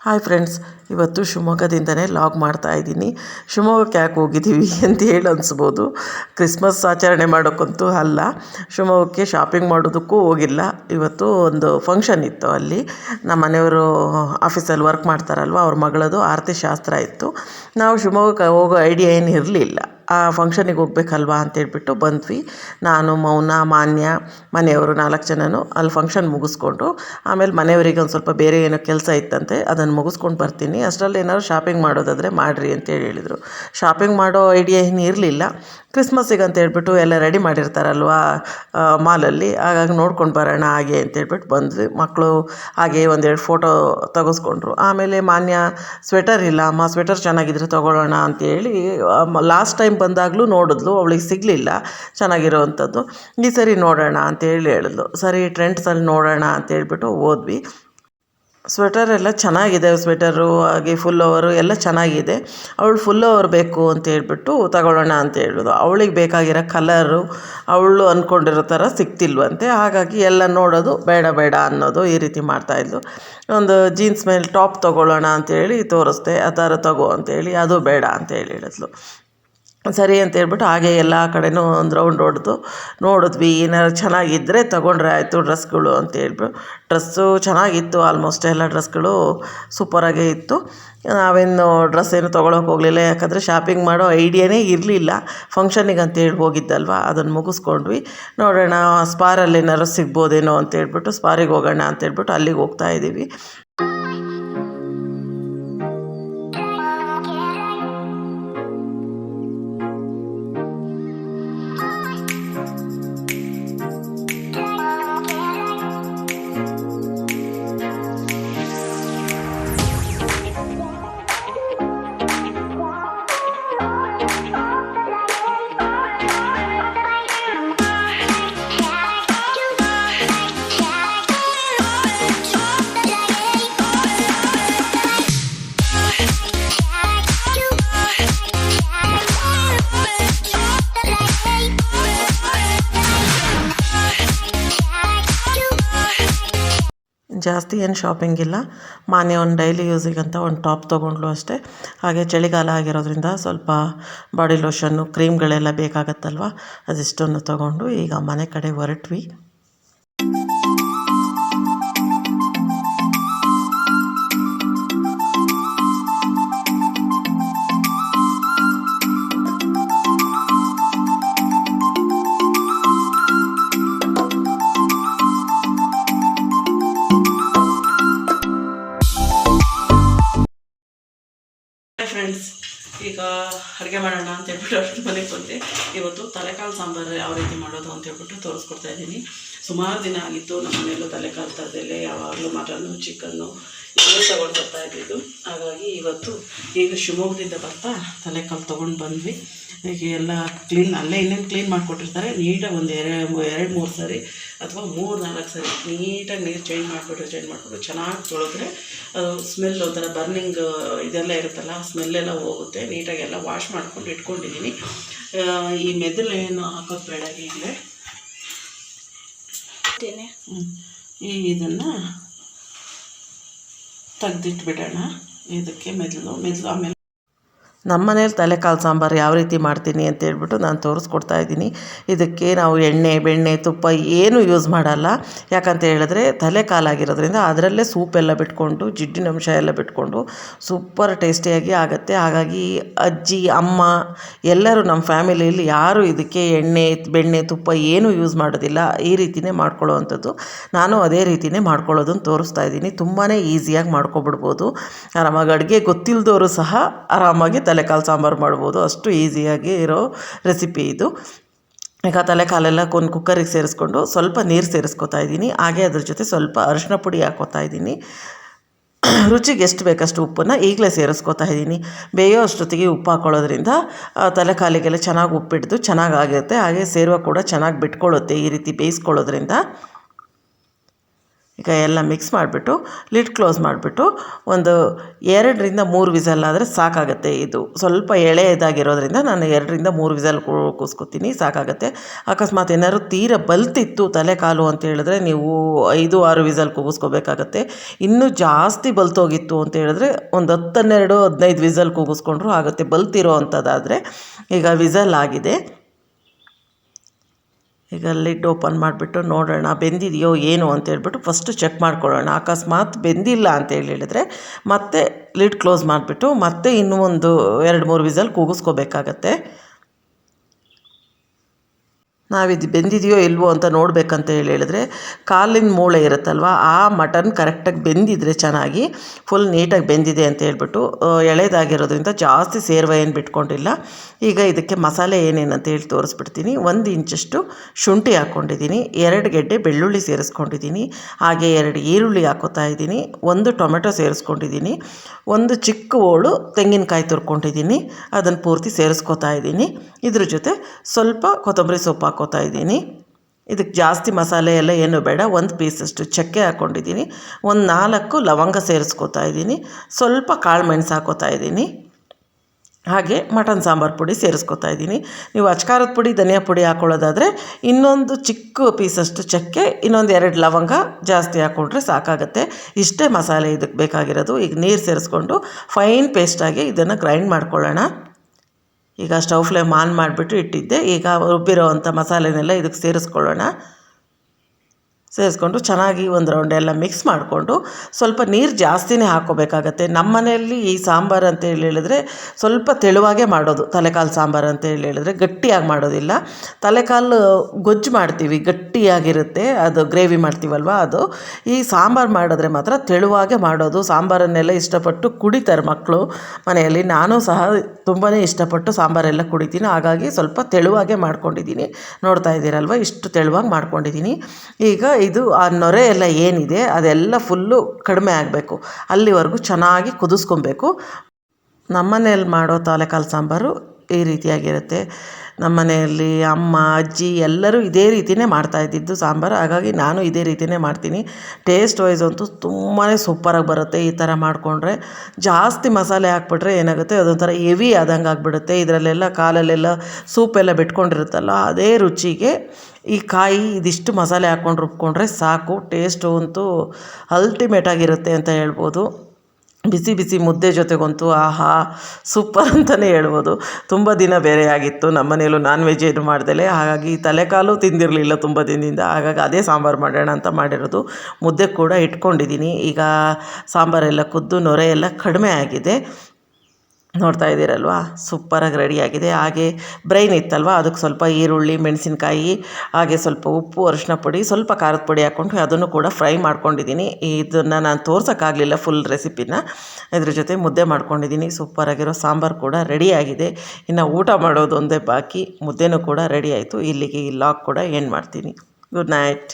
Hi friends ಇವತ್ತು ಶಿವಮೊಗ್ಗದಿಂದನೇ log ಮಾಡ್ತಾ ಇದ್ದೀನಿ. ಶಿವಮೊಗ್ಗಕ್ಕೆ ಯಾಕೆ ಹೋಗಿದ್ದೀವಿ ಅಂತ ಹೇಳಿ ಅನಿಸ್ಬೋದು. ಕ್ರಿಸ್ಮಸ್ ಆಚರಣೆ ಮಾಡೋಕ್ಕಂತೂ ಅಲ್ಲ. ಶಿವಮೊಗ್ಗಕ್ಕೆ ಶಾಪಿಂಗ್ ಮಾಡೋದಕ್ಕೂ ಹೋಗಿಲ್ಲ. ಇವತ್ತು ಒಂದು ಫಂಕ್ಷನ್ ಇತ್ತು ಅಲ್ಲಿ. ನಮ್ಮ ಮನೆಯವರು ಆಫೀಸಲ್ಲಿ ವರ್ಕ್ ಮಾಡ್ತಾರಲ್ವ, ಅವ್ರ ಮಗಳದು ಆರತಿ ಶಾಸ್ತ್ರ ಇತ್ತು. ನಾವು ಶಿವಮೊಗ್ಗಕ್ಕೆ ಹೋಗೋ ಐಡಿಯಾ ಏನು ಇರಲಿಲ್ಲ. ಆ ಫಂಕ್ಷನಿಗೆ ಹೋಗ್ಬೇಕಲ್ವಾ ಅಂತೇಳ್ಬಿಟ್ಟು ಬಂದ್ವಿ. ನಾನು, ಮೌನ, ಮಾನ್ಯ, ಮನೆಯವರು ನಾಲ್ಕು ಜನನು ಅಲ್ಲಿ ಫಂಕ್ಷನ್ ಮುಗಿಸ್ಕೊಂಡು, ಆಮೇಲೆ ಮನೆಯವರಿಗೆ ಒಂದು ಸ್ವಲ್ಪ ಬೇರೆ ಏನೋ ಕೆಲಸ ಇತ್ತಂತೆ ಅದನ್ನು ಮುಗಿಸ್ಕೊಂಡು ಬರ್ತೀನಿ. ಅಷ್ಟರಲ್ಲಿ ಏನಾದ್ರು ಶಾಪಿಂಗ್ ಮಾಡೋದಾದರೆ ಮಾಡಿರಿ ಅಂತೇಳಿ ಹೇಳಿದರು. ಶಾಪಿಂಗ್ ಮಾಡೋ ಐಡಿಯಾ ಏನು ಇರಲಿಲ್ಲ. ಕ್ರಿಸ್ಮಸ್ಸಿಗೆ ಅಂತ ಹೇಳ್ಬಿಟ್ಟು ಎಲ್ಲ ರೆಡಿ ಮಾಡಿರ್ತಾರಲ್ವಾ ಮಾಲಲ್ಲಿ ಹಾಗಾಗಿ ನೋಡ್ಕೊಂಡು ಬರೋಣ ಹಾಗೆ ಅಂತೇಳ್ಬಿಟ್ಟು ಬಂದ್ವಿ. ಮಕ್ಕಳು ಹಾಗೆ ಒಂದೆರಡು ಫೋಟೋ ತೆಗೆಸ್ಕೊಂಡ್ರು. ಆಮೇಲೆ ಮಾನ್ಯ ಸ್ವೆಟರ್ ಇಲ್ಲ. ಅಮ್ಮ ಸ್ವೆಟರ್ ಚೆನ್ನಾಗಿದ್ರೆ ತೊಗೊಳ್ಳೋಣ ಅಂತೇಳಿ ಲಾಸ್ಟ್ ಟೈಮ್ ಬಂದಾಗಲೂ ನೋಡಿದ್ಲು, ಅವಳಿಗೆ ಸಿಗಲಿಲ್ಲ, ಚೆನ್ನಾಗಿರೋವಂಥದ್ದು. ಈ ಸರಿ ನೋಡೋಣ ಅಂತೇಳಿ ಹೇಳಿದ್ಲು. ಸರಿ, ಟ್ರೆಂಡ್ಸಲ್ಲಿ ನೋಡೋಣ ಅಂತೇಳ್ಬಿಟ್ಟು ಹೋದ್ವಿ. ಸ್ವೆಟರ್ ಎಲ್ಲ ಚೆನ್ನಾಗಿದೆ, ಸ್ವೆಟರು, ಹಾಗೆ ಫುಲ್ ಓವರು ಎಲ್ಲ ಚೆನ್ನಾಗಿದೆ. ಅವಳು ಫುಲ್ ಓವರ್ ಬೇಕು ಅಂತ ಹೇಳ್ಬಿಟ್ಟು ತಗೊಳ್ಳೋಣ ಅಂತ ಹೇಳಿದ್ರು ಅವಳಿಗೆ ಬೇಕಾಗಿರೋ ಕಲರು ಅವಳು ಅಂದ್ಕೊಂಡಿರೋ ಥರ ಸಿಗ್ತಿಲ್ವಂತೆ ಹಾಗಾಗಿ ಎಲ್ಲ ನೋಡೋದು ಬೇಡ ಬೇಡ ಅನ್ನೋದು ಈ ರೀತಿ ಮಾಡ್ತಾಯಿದ್ಲು ಒಂದು ಜೀನ್ಸ್ ಮೇಲೆ ಟಾಪ್ ತೊಗೊಳ್ಳೋಣ ಅಂತೇಳಿ ತೋರಿಸ್ದೆ, ಆ ಥರ ತಗೋ ಅಂತೇಳಿ ಅದು ಬೇಡ ಅಂತ ಹೇಳಿ ಹೇಳಿದ್ಲು. ಸರಿ ಅಂತ ಹೇಳ್ಬಿಟ್ಟು ಹಾಗೆ ಎಲ್ಲ ಕಡೆನೂ ಒಂದು ರೌಂಡ್ ಹೊಡೆದು ನೋಡಿದ್ವಿ. ಏನಾದ್ರು ಚೆನ್ನಾಗಿದ್ದರೆ ತೊಗೊಂಡ್ರೆ ಆಯಿತು ಡ್ರೆಸ್ಗಳು ಅಂತ ಹೇಳ್ಬಿಟ್ಟು. ಡ್ರೆಸ್ಸು ಚೆನ್ನಾಗಿತ್ತು ಆಲ್ಮೋಸ್ಟ್ ಎಲ್ಲ ಡ್ರೆಸ್ಗಳು ಸೂಪರಾಗೇ ಇತ್ತು. ನಾವೇನು ಡ್ರೆಸ್ ಏನು ತೊಗೊಳಕ್ಕೆ ಹೋಗಲಿಲ್ಲ. ಯಾಕಂದರೆ ಶಾಪಿಂಗ್ ಮಾಡೋ ಐಡಿಯಾನೇ ಇರಲಿಲ್ಲ. ಫಂಕ್ಷನಿಗೆ ಅಂತೇಳಿ ಹೋಗಿದ್ದಲ್ವ? ಅದನ್ನು ಮುಗಿಸ್ಕೊಂಡ್ವಿ. ನೋಡೋಣ ಸ್ಪಾರಲ್ಲಿ ಏನಾದ್ರು ಸಿಗ್ಬೋದೇನೋ ಅಂತ ಹೇಳ್ಬಿಟ್ಟು ಸ್ಪಾರಿಗೆ ಹೋಗೋಣ ಅಂತ ಹೇಳ್ಬಿಟ್ಟು ಅಲ್ಲಿಗೆ ಹೋಗ್ತಾ ಇದ್ದೀವಿ. ಜಾಸ್ತಿ ಏನು ಶಾಪಿಂಗ್ ಇಲ್ಲ. ಮಾನ್ಯ ಒಂದು ಡೈಲಿ ಯೂಸಿಗಂತ ಒಂದು ಟಾಪ್ ತೊಗೊಂಡ್ಲು ಅಷ್ಟೇ. ಹಾಗೆ ಚಳಿಗಾಲ ಆಗಿರೋದ್ರಿಂದ ಸ್ವಲ್ಪ ಬಾಡಿ ಲೋಷನ್ನು ಕ್ರೀಮ್ಗಳೆಲ್ಲ ಬೇಕಾಗತ್ತಲ್ವ? ಅದಿಷ್ಟನ್ನು ತೊಗೊಂಡು ಈಗ ಮನೆ ಕಡೆ ಹೊರಟ್ವಿ. ಫ್ರೆಂಡ್ಸ್ ಈಗ ಅಡುಗೆ ಮಾಡೋಣ ಅಂತ ಹೇಳ್ಬಿಟ್ಟು ಅವ್ರ ಮನೆಗೆ ಬಂದೆ. ಇವತ್ತು ತಲೆಕಾಲು ಸಾಂಬಾರು ಯಾವ ರೀತಿ ಮಾಡೋದು ಅಂತ ಹೇಳ್ಬಿಟ್ಟು ತೋರಿಸ್ಕೊಡ್ತಾ ಇದ್ದೀನಿ. ಸುಮಾರು ದಿನ ಆಗಿತ್ತು ನಮ್ಮ ಮನೆಯಲ್ಲೂ ತಲೆಕಾಲು ತರದಲ್ಲೇ ಯಾವಾಗಲೂ ಮಟನ್ನು ಚಿಕನ್ನು ಇದೇ ತೊಗೊಂಡು ಬರ್ತಾ ಇದ್ದಿದ್ದು. ಹಾಗಾಗಿ ಇವತ್ತು ಈಗ ಶಿವಮೊಗ್ಗದಿಂದ ಬರ್ತಾ ತಲೆಕಾಲು ತೊಗೊಂಡು ಬಂದ್ವಿ. ಈಗ ಎಲ್ಲ ಕ್ಲೀನ್ ಅಲ್ಲೇ ಇನ್ನೇನು ಕ್ಲೀನ್ ಮಾಡಿಕೊಟ್ಟಿರ್ತಾರೆ. ನೀಟಾಗಿ ಒಂದು ಎರಡು ಎರಡು ಮೂರು ಸಾರಿ ಅಥವಾ ಮೂರು ನಾಲ್ಕು ಸಾರಿ ನೀಟಾಗಿ ನೀರು ಚೇಂಜ್ ಮಾಡಿಬಿಟ್ಟು ಚೇಂಜ್ ಮಾಡಿಬಿಟ್ಟು ಚೆನ್ನಾಗಿ ತೊಳೆದ್ರೆ ಅದು ಸ್ಮೆಲ್ ಒಂಥರ ಬರ್ನಿಂಗ್ ಇದೆಲ್ಲ ಇರುತ್ತಲ್ಲ ಸ್ಮೆಲ್ಲೆಲ್ಲ ಹೋಗುತ್ತೆ. ನೀಟಾಗಿ ಎಲ್ಲ ವಾಶ್ ಮಾಡ್ಕೊಂಡು ಇಟ್ಕೊಂಡಿದ್ದೀನಿ ಈ ಮೆದುಳು ಏನು ಹಾಕೋದು ಬೇಡ ಈಗಲೇ. ಈ ಇದನ್ನು ತೆಗ್ದಿಟ್ಬಿಡೋಣ ಇದಕ್ಕೆ ಮೆದುಳು ಮೆದುಳು ಆಮೇಲೆ ನಮ್ಮ ಮನೇಲಿ ತಲೆಕಾಲು ಸಾಂಬಾರು ಯಾವ ರೀತಿ ಮಾಡ್ತೀನಿ ಅಂತ ಹೇಳ್ಬಿಟ್ಟು ನಾನು ತೋರಿಸ್ಕೊಡ್ತಾ ಇದ್ದೀನಿ. ಇದಕ್ಕೆ ನಾವು ಎಣ್ಣೆ, ಬೆಣ್ಣೆ, ತುಪ್ಪ ಏನೂ ಯೂಸ್ ಮಾಡಲ್ಲ. ಯಾಕಂತ ಹೇಳಿದ್ರೆ ತಲೆಕಾಲಾಗಿರೋದ್ರಿಂದ ಅದರಲ್ಲೇ ಸೂಪ್ ಎಲ್ಲ ಬಿಟ್ಕೊಂಡು, ಜಿಡ್ಡಿನ ಅಂಶ ಎಲ್ಲ ಬಿಟ್ಕೊಂಡು ಸೂಪರ್ ಟೇಸ್ಟಿಯಾಗಿ ಆಗುತ್ತೆ. ಹಾಗಾಗಿ ಅಜ್ಜಿ, ಅಮ್ಮ ಎಲ್ಲರೂ ನಮ್ಮ ಫ್ಯಾಮಿಲಿಯಲ್ಲಿ ಯಾರು ಇದಕ್ಕೆ ಎಣ್ಣೆ, ಬೆಣ್ಣೆ, ತುಪ್ಪ ಏನೂ ಯೂಸ್ ಮಾಡೋದಿಲ್ಲ. ಈ ರೀತಿಯೇ ಮಾಡ್ಕೊಳ್ಳೋವಂಥದ್ದು. ನಾನು ಅದೇ ರೀತಿಯೇ ಮಾಡ್ಕೊಳ್ಳೋದನ್ನು ತೋರಿಸ್ತಾ ಇದ್ದೀನಿ. ತುಂಬಾ ಈಸಿಯಾಗಿ ಮಾಡ್ಕೊಬಿಡ್ಬೋದು. ಆರಾಮಾಗಿ ಅಡುಗೆ ಗೊತ್ತಿಲ್ಲದವರು ಸಹ ಆರಾಮಾಗಿ ತಲೆಕಾಲು ಸಾಂಬಾರು ಮಾಡ್ಬೋದು. ಅಷ್ಟು ಈಸಿಯಾಗಿ ಇರೋ ರೆಸಿಪಿ ಇದು. ಈಗ ತಲೆಕಾಲೆಲ್ಲ ಒಂದು ಕುಕ್ಕರಿಗೆ ಸೇರಿಸ್ಕೊಂಡು ಸ್ವಲ್ಪ ನೀರು ಸೇರಿಸ್ಕೊತಾ ಇದ್ದೀನಿ. ಹಾಗೆ ಅದ್ರ ಜೊತೆ ಸ್ವಲ್ಪ ಅರಿಶಿನ ಪುಡಿ ಹಾಕೋತಾ ಇದ್ದೀನಿ. ರುಚಿಗೆ ಎಷ್ಟು ಬೇಕಷ್ಟು ಉಪ್ಪನ್ನು ಈಗಲೇ ಸೇರಿಸ್ಕೊತಾ ಇದ್ದೀನಿ. ಬೇಯೋ ಅಷ್ಟೊತ್ತಿಗೆ ಉಪ್ಪು ಹಾಕ್ಕೊಳ್ಳೋದ್ರಿಂದ ಆ, ತಲೆಕಾಲಿಗೆಲ್ಲ ಚೆನ್ನಾಗಿ ಉಪ್ಪಿಡ್ದು ಚೆನ್ನಾಗಾಗಿರುತ್ತೆ ಹಾಗೆ ಸೇರುವ ಕೂಡ ಚೆನ್ನಾಗಿ ಬಿಟ್ಕೊಳ್ಳುತ್ತೆ ಈ ರೀತಿ ಬೇಯಿಸ್ಕೊಳ್ಳೋದ್ರಿಂದ. ಈಗ ಎಲ್ಲ ಮಿಕ್ಸ್ ಮಾಡಿಬಿಟ್ಟು ಲಿಡ್ ಕ್ಲೋಸ್ ಮಾಡಿಬಿಟ್ಟು ಒಂದು ಎರಡರಿಂದ ಮೂರು ವಿಸಲ್ ಆದರೆ ಸಾಕಾಗುತ್ತೆ ಇದು. ಸ್ವಲ್ಪ ಎಳೆ ಇದಾಗಿರೋದ್ರಿಂದ ನಾನು ಎರಡರಿಂದ ಮೂರು ವಿಸಲ್ ಕೂಸ್ಕೊತೀನಿ, ಸಾಕಾಗುತ್ತೆ. ಅಕಸ್ಮಾತ್ ಏನಾದ್ರು ತೀರ ಬಲ್ತಿತ್ತು ತಲೆ ಕಾಲು ಅಂತ ಹೇಳಿದ್ರೆ ನೀವು ಐದು, ಆರು ವಿಸಲ್ ಕೂಗಿಸ್ಕೋಬೇಕಾಗತ್ತೆ. ಇನ್ನೂ ಜಾಸ್ತಿ ಬಲ್ತೋಗಿತ್ತು ಅಂತ ಹೇಳಿದ್ರೆ ಒಂದು ಹತ್ತು, ಹನ್ನೆರಡು, ಹದಿನೈದು ವಿಸಲ್ ಕೂಗಿಸ್ಕೊಂಡ್ರು ಆಗುತ್ತೆ ಬಲ್ತಿರೋ ಅಂಥದ್ದಾದರೆ ಈಗ ವಿಸಲ್ ಆಗಿದೆ. ಈಗ ಲಿಡ್ ಓಪನ್ ಮಾಡಿಬಿಟ್ಟು ನೋಡೋಣ ಬೆಂದಿದೆಯೋ ಏನು ಅಂತ ಹೇಳ್ಬಿಟ್ಟು ಫಸ್ಟು ಚೆಕ್ ಮಾಡ್ಕೊಳ್ಳೋಣ. ಅಕಸ್ಮಾತ್ ಬೆಂದಿಲ್ಲ ಅಂತ ಹೇಳಿ ಹೇಳಿದ್ರೆ ಮತ್ತೆ ಲಿಡ್ ಕ್ಲೋಸ್ ಮಾಡಿಬಿಟ್ಟು ಮತ್ತೆ ಇನ್ನೂ ಒಂದು ಎರಡು ಮೂರು ವಿಸಲ್ ಕೂಗಿಸ್ಕೋಬೇಕಾಗತ್ತೆ. ನಾವಿದು ಬೆಂದಿದೆಯೋ ಇಲ್ವೋ ಅಂತ ನೋಡಬೇಕಂತ ಹೇಳಿ ಹೇಳಿದ್ರೆ ಕಾಲಿನ ಮೂಳೆ ಇರುತ್ತಲ್ವ, ಆ ಮಟನ್ ಕರೆಕ್ಟಾಗಿ ಬೆಂದಿದ್ರೆ ಚೆನ್ನಾಗಿ ಫುಲ್ ನೀಟಾಗಿ ಬೆಂದಿದೆ ಅಂತ ಹೇಳ್ಬಿಟ್ಟು ಎಳೆದಾಗಿರೋದ್ರಿಂದ ಜಾಸ್ತಿ ಸೇರ್ವ ಏನು ಬಿಟ್ಕೊಂಡಿಲ್ಲ. ಈಗ ಇದಕ್ಕೆ ಮಸಾಲೆ ಏನೇನು ಅಂತ ಹೇಳಿ ತೋರಿಸ್ಬಿಡ್ತೀನಿ. ಒಂದು ಇಂಚಷ್ಟು ಶುಂಠಿ ಹಾಕ್ಕೊಂಡಿದ್ದೀನಿ, ಎರಡು ಗೆಡ್ಡೆ ಬೆಳ್ಳುಳ್ಳಿ ಸೇರಿಸ್ಕೊಂಡಿದ್ದೀನಿ, ಹಾಗೆ ಎರಡು ಈರುಳ್ಳಿ ಹಾಕೋತಾ ಇದ್ದೀನಿ, ಒಂದು ಟೊಮೆಟೊ ಸೇರಿಸ್ಕೊಂಡಿದ್ದೀನಿ, ಒಂದು ಚಿಕ್ಕ ಹೋಳು ತೆಂಗಿನಕಾಯಿ ತುರ್ಕೊಂಡಿದ್ದೀನಿ, ಅದನ್ನು ಪೂರ್ತಿ ಸೇರಿಸ್ಕೊತಾ ಇದ್ದೀನಿ. ಇದ್ರ ಜೊತೆ ಸ್ವಲ್ಪ ಕೊತ್ತಂಬರಿ ಸೊಪ್ಪು ಹಾಕೋತಾ ಇದ್ದೀನಿ. ಇದಕ್ಕೆ ಜಾಸ್ತಿ ಮಸಾಲೆ ಎಲ್ಲ ಏನು ಬೇಡ. ಒಂದು ಪೀಸಷ್ಟು ಚಕ್ಕೆ ಹಾಕ್ಕೊಂಡಿದ್ದೀನಿ ಒಂದು ನಾಲ್ಕು ಲವಂಗ ಸೇರಿಸ್ಕೊತಾ ಇದ್ದೀನಿ. ಸ್ವಲ್ಪ ಕಾಳು ಮೆಣಸು ಹಾಕೋತಾ ಇದ್ದೀನಿ. ಹಾಗೆ ಮಟನ್ ಸಾಂಬಾರು ಪುಡಿ ಸೇರಿಸ್ಕೊತಾ ಇದ್ದೀನಿ. ನೀವು ಅಚ್ಕಾರದ ಪುಡಿ, ಧನಿಯಾ ಪುಡಿ ಹಾಕ್ಕೊಳ್ಳೋದಾದರೆ ಇನ್ನೊಂದು ಚಿಕ್ಕ ಪೀಸಷ್ಟು ಚಕ್ಕೆ, ಇನ್ನೊಂದು ಎರಡು ಲವಂಗ ಜಾಸ್ತಿ ಹಾಕ್ಕೊಂಡ್ರೆ ಸಾಕಾಗುತ್ತೆ. ಇಷ್ಟೇ ಮಸಾಲೆ ಇದಕ್ಕೆ ಬೇಕಾಗಿರೋದು. ಈಗ ನೀರು ಸೇರಿಸ್ಕೊಂಡು ಫೈನ್ ಪೇಸ್ಟಾಗಿ ಇದನ್ನು ಗ್ರೈಂಡ್ ಮಾಡ್ಕೊಳ್ಳೋಣ. ಈಗ ಸ್ಟವ್ ಫ್ಲೇಮ್ ಆನ್ ಮಾಡಿಬಿಟ್ಟು ಇಟ್ಟಿದ್ದೆ. ಈಗ ರುಬ್ಬಿರೋ ಅಂಥ ಮಸಾಲೆನೆಲ್ಲ ಇದಕ್ಕೆ ಸೇರಿಸ್ಕೊಳ್ಳೋಣ. ಸೇರಿಸ್ಕೊಂಡು ಚೆನ್ನಾಗಿ ಒಂದು ರೌಂಡ್ ಎಲ್ಲ ಮಿಕ್ಸ್ ಮಾಡಿಕೊಂಡು ಸ್ವಲ್ಪ ನೀರು ಜಾಸ್ತಿನೇ ಹಾಕ್ಕೋಬೇಕಾಗತ್ತೆ ನಮ್ಮ ಮನೆಯಲ್ಲಿ ಈ ಸಾಂಬಾರು ಅಂತೇಳಿ ಹೇಳಿದ್ರೆ ಸ್ವಲ್ಪ ತೆಳುವಾಗೇ ಮಾಡೋದು. ತಲೆಕಾಲು ಸಾಂಬಾರು ಅಂತೇಳಿ ಹೇಳಿದ್ರೆ ಗಟ್ಟಿಯಾಗಿ ಮಾಡೋದಿಲ್ಲ. ತಲೆಕಾಲು ಗೊಜ್ಜು ಮಾಡ್ತೀವಿ, ಗಟ್ಟಿಯಾಗಿರುತ್ತೆ. ಅದು ಗ್ರೇವಿ ಮಾಡ್ತೀವಲ್ವ ಅದು. ಈ ಸಾಂಬಾರು ಮಾಡಿದ್ರೆ ಮಾತ್ರ ತೆಳುವಾಗೆ ಮಾಡೋದು. ಸಾಂಬಾರನ್ನೆಲ್ಲ ಇಷ್ಟಪಟ್ಟು ಕುಡಿತಾರೆ ಮಕ್ಕಳು ಮನೆಯಲ್ಲಿ. ನಾನು ಸಹ ತುಂಬಾ ಇಷ್ಟಪಟ್ಟು ಸಾಂಬಾರೆಲ್ಲ ಕುಡಿತೀನಿ. ಹಾಗಾಗಿ ಸ್ವಲ್ಪ ತೆಳುವಾಗೆ ಮಾಡ್ಕೊಂಡಿದ್ದೀನಿ. ನೋಡ್ತಾ ಇದ್ದೀರಲ್ವ? ಇಷ್ಟು ತೆಳುವಾಗಿ ಮಾಡ್ಕೊಂಡಿದ್ದೀನಿ. ಈಗ ಇದು ಆ ನೊರೆ ಎಲ್ಲ ಏನಿದೆ ಅದೆಲ್ಲ ಫುಲ್ಲು ಕಡಿಮೆ ಆಗಬೇಕು. ಅಲ್ಲಿವರೆಗೂ ಚೆನ್ನಾಗಿ ಕುದಿಸ್ಕೊಬೇಕು. ನಮ್ಮನೇಲಿ ಮಾಡೋ ತಲೆಕಾಲು ಸಾಂಬಾರು ಈ ರೀತಿಯಾಗಿರುತ್ತೆ. ನಮ್ಮ ಮನೆಯಲ್ಲಿ ಅಮ್ಮ, ಅಜ್ಜಿ ಎಲ್ಲರೂ ಇದೇ ರೀತಿಯೇ ಮಾಡ್ತಾಯಿದ್ದಿದ್ದು ಸಾಂಬಾರು. ಹಾಗಾಗಿ ನಾನು ಇದೇ ರೀತಿಯೇ ಮಾಡ್ತೀನಿ. ಟೇಸ್ಟ್ ವೈಸ್ ಅಂತೂ ತುಂಬಾ ಸೂಪರಾಗಿ ಬರುತ್ತೆ ಈ ಥರ ಮಾಡಿಕೊಂಡ್ರೆ. ಜಾಸ್ತಿ ಮಸಾಲೆ ಹಾಕ್ಬಿಟ್ರೆ ಏನಾಗುತ್ತೆ? ಅದೊಂಥರ ಹೆವಿ ಆದಂಗೆ ಆಗಿಬಿಡುತ್ತೆ. ಇದರಲ್ಲೆಲ್ಲ ಕಾಲಲ್ಲೆಲ್ಲ ಸೂಪೆಲ್ಲ ಬಿಟ್ಕೊಂಡಿರುತ್ತಲ್ಲ, ಅದೇ ರುಚಿಗೆ ಈ ಕಾಯಿ ಇದಿಷ್ಟು ಮಸಾಲೆ ಹಾಕ್ಕೊಂಡು ರುಬ್ಕೊಂಡ್ರೆ ಸಾಕು. ಟೇಸ್ಟು ಅಂತೂ ಅಲ್ಟಿಮೇಟಾಗಿರುತ್ತೆ ಅಂತ ಹೇಳ್ಬೋದು. ಬಿಸಿ ಬಿಸಿ ಮುದ್ದೆ ಜೊತೆಗಂತೂ, ಆಹಾ, ಸೂಪರ್ ಅಂತಲೇ ಹೇಳ್ಬೋದು. ತುಂಬ ದಿನ ಬೇರೆ ಆಗಿತ್ತು ನಮ್ಮ ಮನೆಯಲ್ಲೂ ನಾನ್ ವೆಜ್ ಏನು ಮಾಡ್ದಲೆ. ಹಾಗಾಗಿ ತಲೆಕಾಲು ತಿಂದಿರಲಿಲ್ಲ ತುಂಬ ದಿನದಿಂದ. ಹಾಗಾಗಿ ಅದೇ ಸಾಂಬಾರು ಮಾಡೋಣ ಅಂತ ಮಾಡಿರೋದು. ಮುದ್ದೆ ಕೂಡ ಇಟ್ಕೊಂಡಿದ್ದೀನಿ ಈಗ ಸಾಂಬಾರೆಲ್ಲ ಕುದ್ದು, ನೊರೆ ಎಲ್ಲ ಕಡಿಮೆ ಆಗಿದೆ. ನೋಡ್ತಾ ಇದ್ದೀರಲ್ವ? ಸೂಪರಾಗಿ ರೆಡಿಯಾಗಿದೆ ಹಾಗೆ ಬ್ರೈನ್ ಇತ್ತಲ್ವ? ಅದಕ್ಕೆ ಸ್ವಲ್ಪ ಈರುಳ್ಳಿ, ಮೆಣಸಿನ್ಕಾಯಿ, ಹಾಗೆ ಸ್ವಲ್ಪ ಉಪ್ಪು ಅರಿಶಿನ ಪುಡಿ, ಸ್ವಲ್ಪ ಖಾರದ ಪುಡಿ ಹಾಕ್ಕೊಂಡು ಅದನ್ನು ಕೂಡ ಫ್ರೈ ಮಾಡ್ಕೊಂಡಿದ್ದೀನಿ. ಇದನ್ನು ನಾನು ತೋರ್ಸೋಕ್ಕಾಗಲಿಲ್ಲ ಫುಲ್ ರೆಸಿಪಿನ ಇದ್ರ ಜೊತೆ ಮುದ್ದೆ ಮಾಡ್ಕೊಂಡಿದ್ದೀನಿ. ಸೂಪರಾಗಿರೋ ಸಾಂಬಾರು ಕೂಡ ರೆಡಿಯಾಗಿದೆ ಇನ್ನು ಊಟ ಮಾಡೋದೊಂದೇ ಬಾಕಿ. ಮುದ್ದೆನೂ ಕೂಡ ರೆಡಿ ಆಯಿತು. ಇಲ್ಲಿಗೆ ಈ ಲಾಗ್ ಕೂಡ ಎಂಡ್ ಮಾಡ್ತೀನಿ. Good night